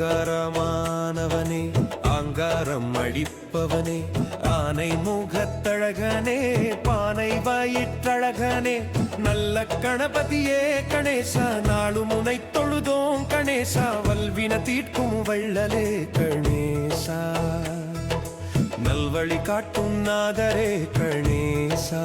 ஓங்காரமானவனே ஆங்காரம் அடிப்பவனே ஆனை முகத்தழகனே பானை வயிற்றழகனே நல்ல கணபதியே கணேசா நாளும் உனை தொழுதோம் கணேசா வல்வின தீர்க்கும் வள்ளலே கணேசா. நல்வழி காட்டும் நாதரே கணேசா.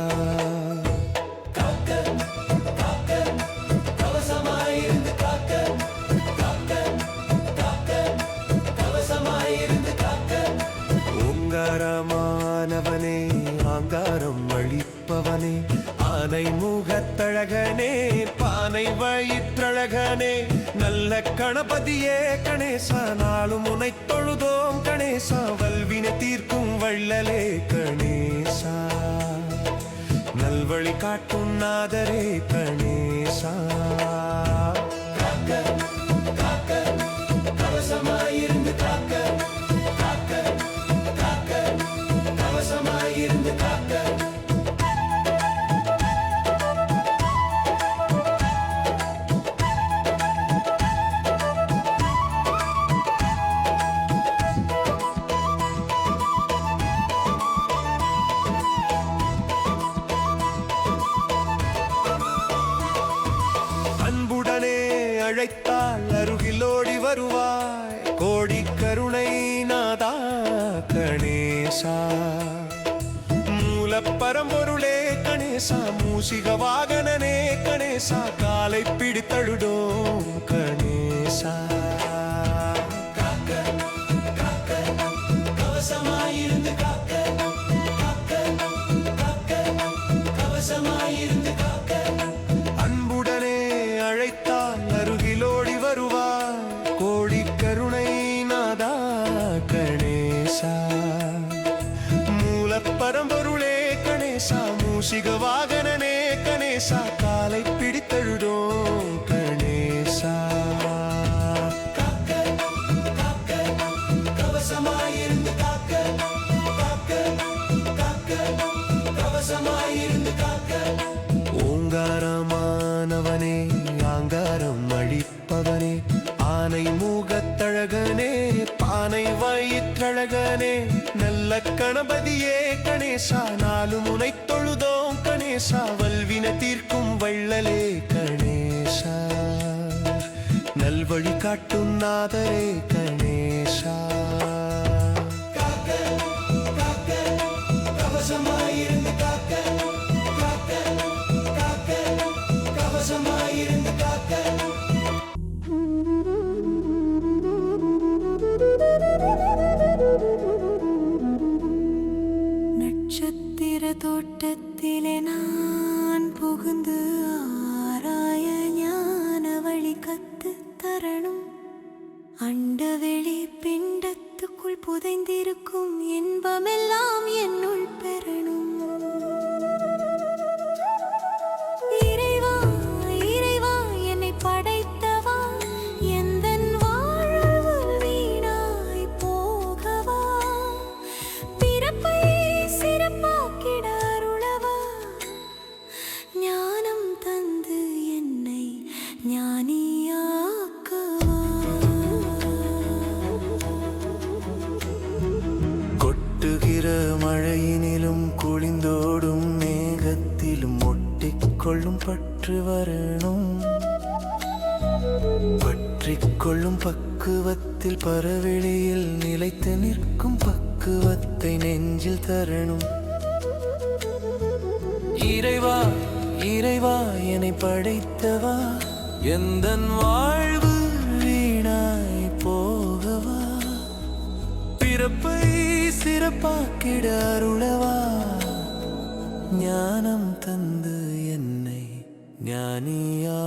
ஆங்காரம் அழிப்பவனே ஆனை முகத்தழகனே பானை வயிற்றழகனே நல்ல கணபதியே கணேசா நாளும் உனை தொழுதோம் கணேசா. வல்வினை தீர்க்கும் வள்ளலே கணேசா. நல்வழி காட்டும் நாதரே கணேசா. அழைத்தால் அருகிலோடி வருவாய். கோடி கருணை நாதா கணேசா. மூலப்பரம்பொருளே கணேசா மூசிக வாகனனே கணேசா காலை பிடித்தழுடோம் கணேசா. கணபதியே கணேசா நாலு முனை தொழுதோம் கணேசா வல்வின தீர்க்கும் வள்ளலே கணேசா. நல்வழி காட்டும் நாதரே கணேசா. கொட்டுகிற மழையினிலும் குளிந்தோடும் மேகத்திலும் ஒட்டிக்கொள்ளும் பற்று வரணும். பற்றிக்கொள்ளும் பக்குவத்தில் பரவெளியில் நிலைத்து நிற்கும் பக்குவத்தை நெஞ்சில் தரணும். இறைவா இறைவா என்னை படைத்தவா? எந்தன் வாழ் சிறப்பாக்கிட அருளவா? ஞானம் தந்து என்னை ஞானியா?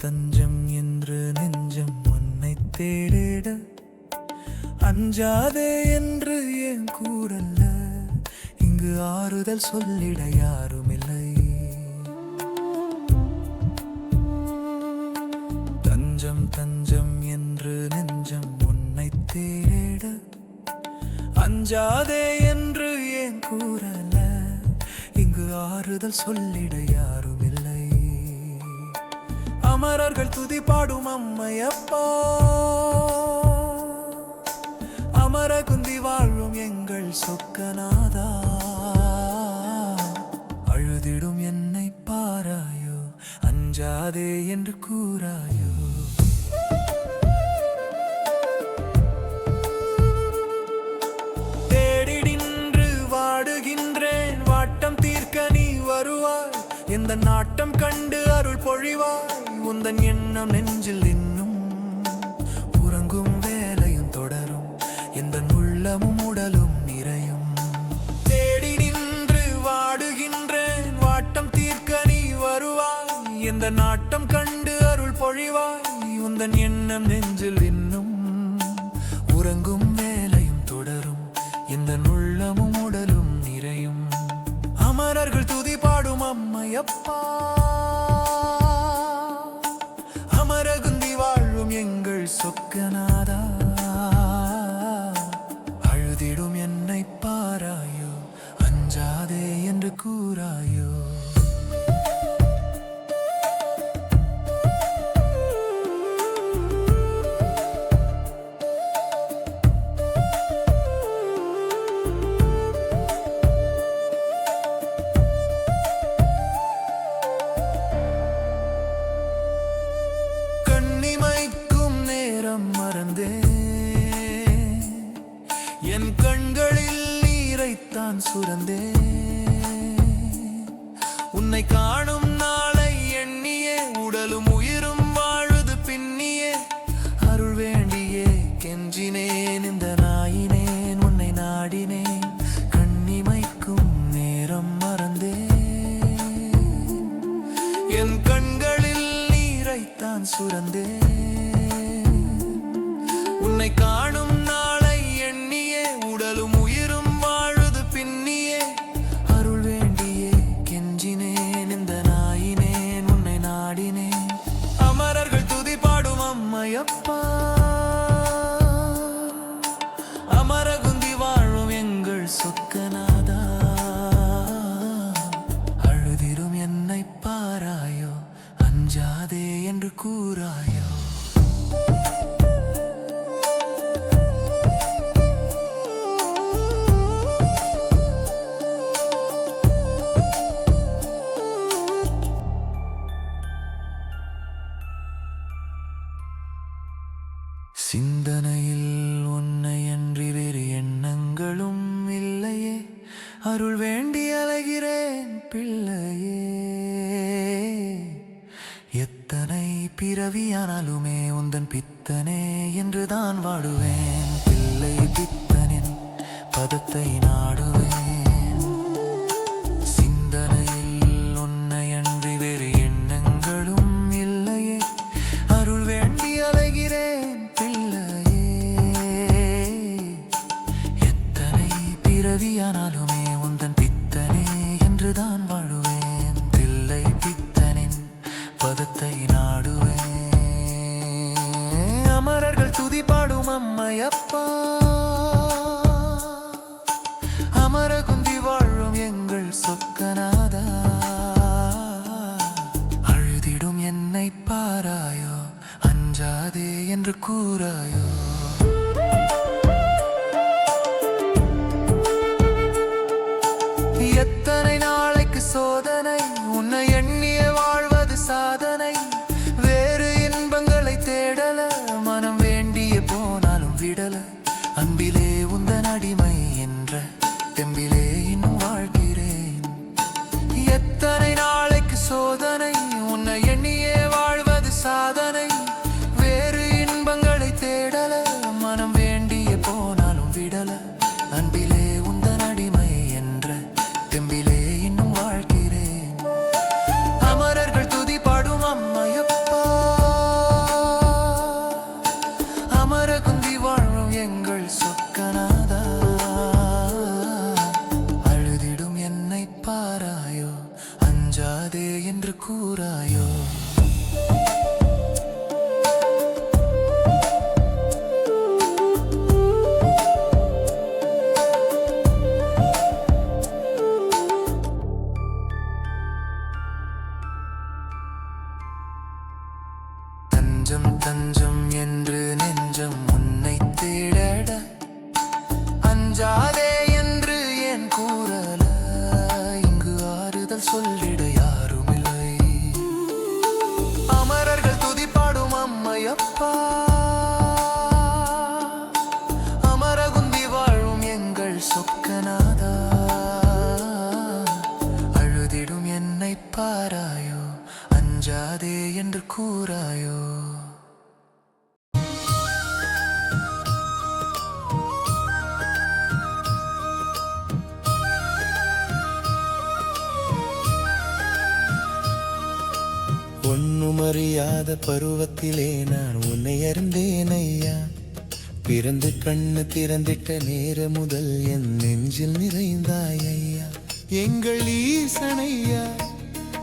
தஞ்சம் என்று நெஞ்சம் உன்னை தேடிட அஞ்சாதே என்று ஏன் கூறல்ல? இங்கு ஆறுதல் சொல்லிட யாருமில்லை. தஞ்சம் தஞ்சம் என்று நெஞ்சம் உன்னை தேட அஞ்சாதே என்று ஏன் கூறல இங்கு ஆறுதல் சொல்லிட யாருமில்லை அமரர்கள் துதி பாடும் அம்மையப்பா. அமர குந்தி வாழும் எங்கள் சொக்கநாதா. அழுதிடும் என்னை பாராயோ அஞ்சாதே என்று கூறாயோ. எந்த நாட்டம் கண்டு அருள் பொழிவார் உந்தன் எண்ணம் நெஞ்சில் இன்னும். உறங்கும் வேலையும் தொடரும். எந்த உள்ளமும் உடலும் நிறையும். தேடி நின்று வாடுகின்றேன். வாட்டம் தீர்க்க நீ வருவாய். எந்த நாட்டம் கண்டு அருள் பொழிவாய். உந்தன் எண்ணம் நெஞ்சில் இன்னும். உறங்கும் எங்கள் சொக்கநாதா பித்தனே என்றுதான் வாழுவேன். தில்லை பித்தனின் பதத்தை நாடுவேன். அமரர்கள் துதி பாடும் அம்மையப்பா. அமர வாழும் எங்கள் சொக்கநாதா. அழுதிடும் என்னை பாராயோ அஞ்சாதே என்று கூறாயோ. தஞ்சம் தஞ்சம் என்று நெஞ்சம் உன்னை தேடட. அஞ்சாதே என்று என் கூறல? இங்கு ஆறுதல் சொல்லிட யாருமில்லை. அமரர்கள் துதிப்பாடும் அம்மையப்பா. அமரகுந்தி வாழும் எங்கள் சொக்கநாதா. அழுதிடும் என்னை பாராயோ? அஞ்சாதே என்று கூறாயோ? அறியாத பருவத்திலே நான் உன்னை அறிந்தேன் ஐயா. பிறந்து கண்ணு திறந்திட்ட நேர முதல் என் நெஞ்சில் நிறைந்தாய் ஐயா. எங்கள் ஈசனையா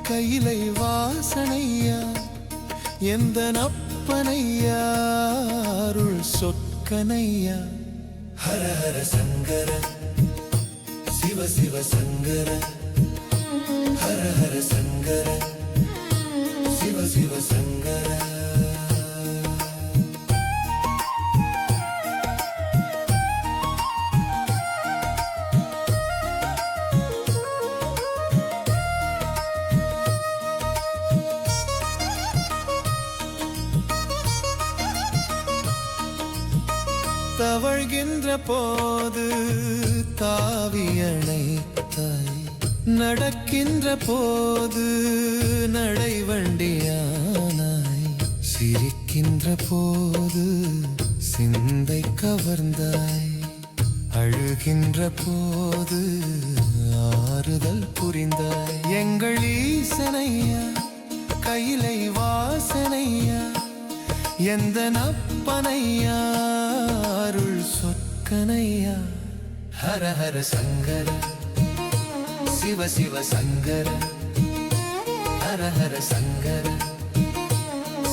கையிலை வாசனையா எந்த நப்பனையா அருள் சொக்கனையா ஹர ஹர சங்கர சிவ சிவ சங்கர ஹர ஹர சங்கர சங்கர. தவழ்கின்ற போது தாவியணைத்தாய் நடக்கின்ற போது நடைவண்டியானாய் சிரிக்கின்ற போது சிந்தை கவர்ந்தாய். அழுகின்ற போது ஆறுதல் புரிந்தாய். எங்கள் ஈசனையா கையிலை வாசனையா எந்த நப்பனையா அருள் சொற்கனையா. ஹர ஹர சங்கரா. சிவ சிவ சங்கர ஹர ஹர சங்கர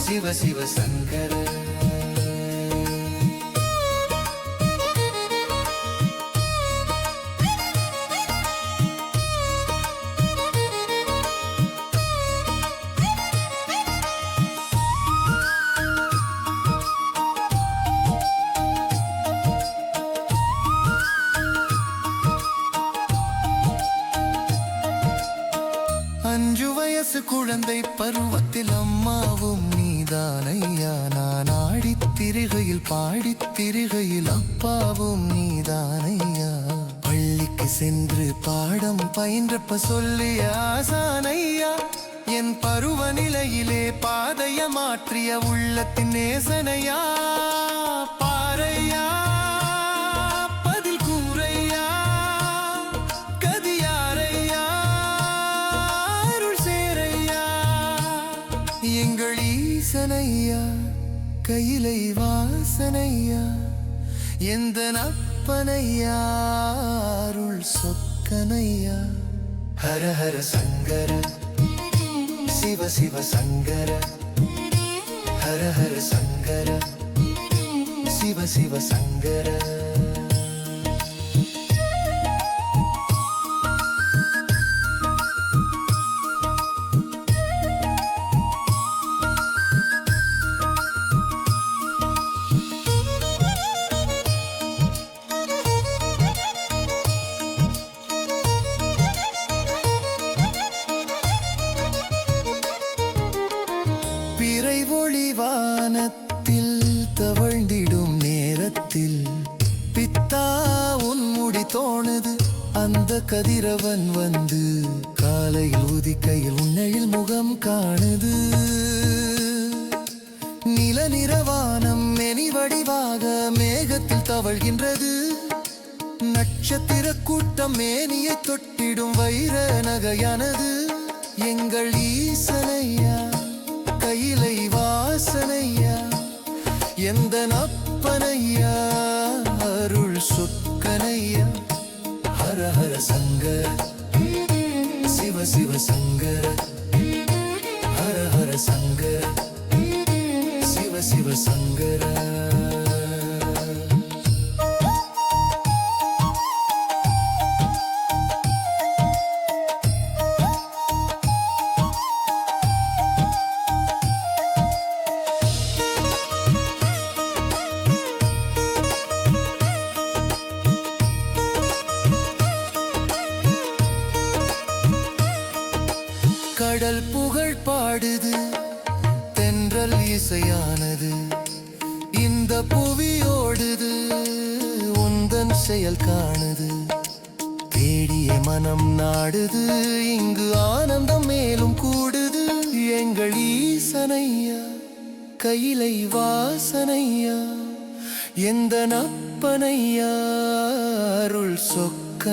சிவ சிவ சங்கர குழந்தை பருவத்தில் அம்மாவும் நீதானையா? நான் ஆடித் திரிகையில் பாடித் திரிகையில் அப்பாவும் நீதானையா? பள்ளிக்கு சென்று பாடம் பயின்றப்ப சொல்லிய ஆசானையா? என் பருவ நிலையிலே பாதைய மாற்றிய உள்ளத்தின் நேசனையா? ஈசனையா கையிலை வாசனையா? எந்த அப்பனையாருள் சொக்கனையா? ஹர ஹர சங்கர சிவ சிவ சங்கர. ஹர ஹர சங்கர சிவ சிவ சங்கர. வானத்தில் தவழ்ந்திடும் நேரத்தில் பித்தா உன் முடி தோணுது. அந்த கதிரவன் வந்து காலையில் உதிக்கையில் உன்னையில் முகம் காணுது. நில நிறவானம் மெனி வடிவாக மேகத்தில் தவழ்கின்றது. நட்சத்திர கூட்டம் மேனியை தொட்டிடும் வைர நகையானது. எங்கள் ஈசனையா கையிலை வாசனையா எந்த அப்பனையா அருள் சொக்கனையா ஹர ஹர சங்கர சிவ சிவ சங்கர ஹர ஹர சங்கர சிவ சிவ சங்கரா.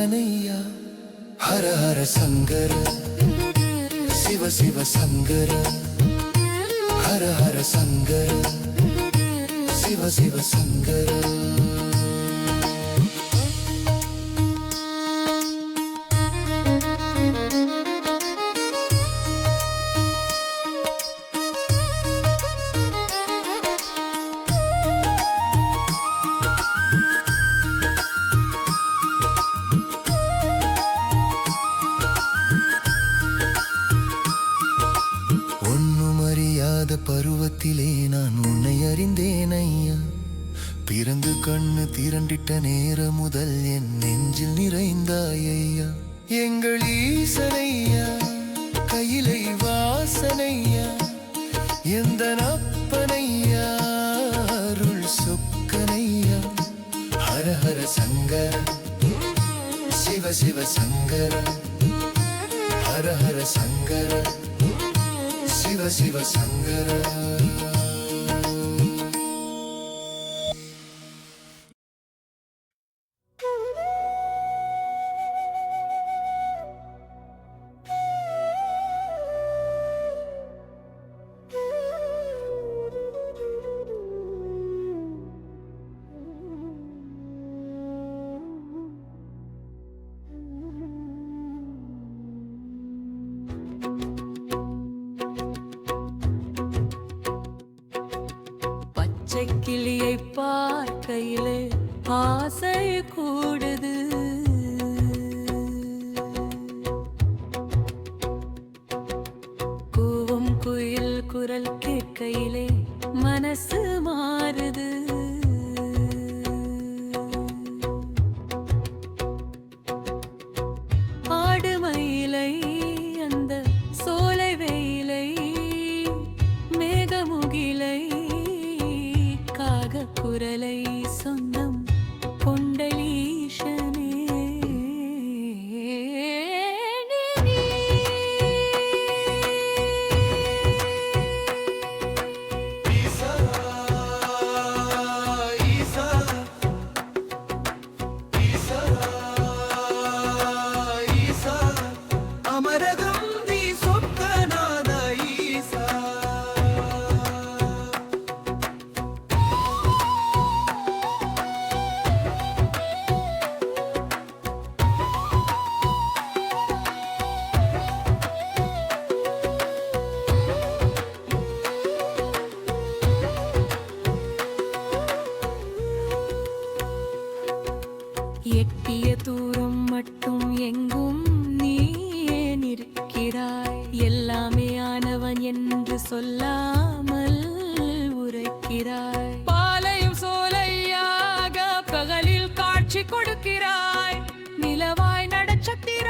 சொக்கனையா ஹர ஹர சங்கர. சிவ சிவ சங்கர. ஹர ஹர சங்கர. சிவ சிவ சங்கர. எந்த நப்பனையா? அருள் சொக்கனையா? ஹர ஹர சங்கர சிவ சிவ சங்கர ஹர ஹர சங்கர சிவ சிவ சங்கர பச்சை கிளியை பார்க்கையிலே ஆசை கூடுது. காட்சி கொடுக்கிறாய். நிலவாய் நடச்சத்திரமாய்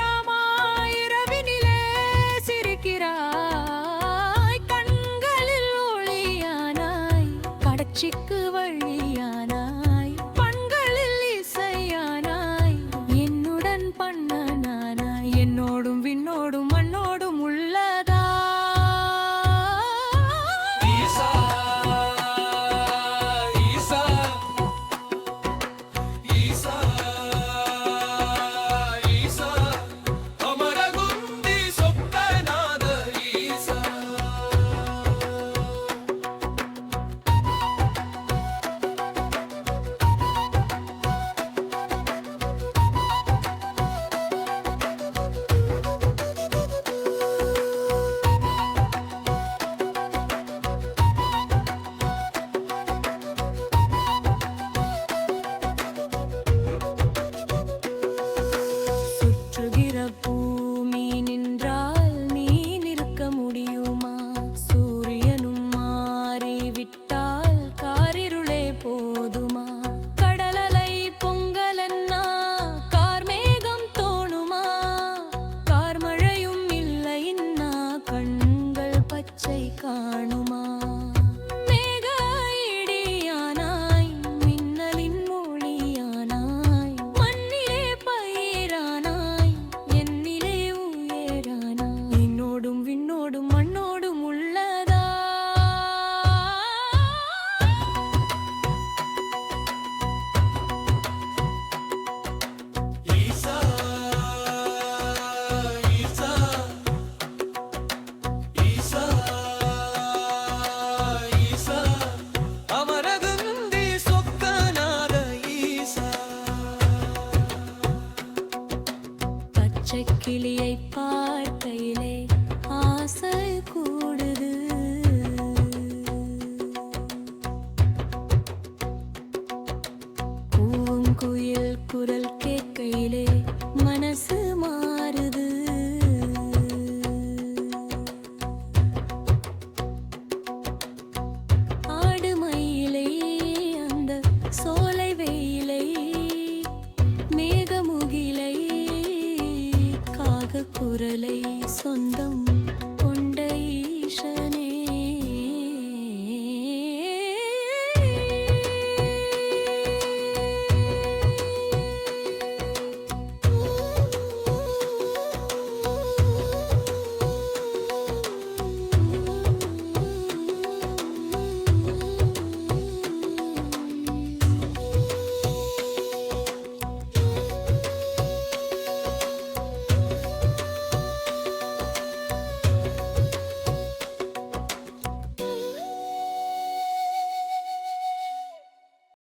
മണ്ണോടും മണ്ണോടും அந்த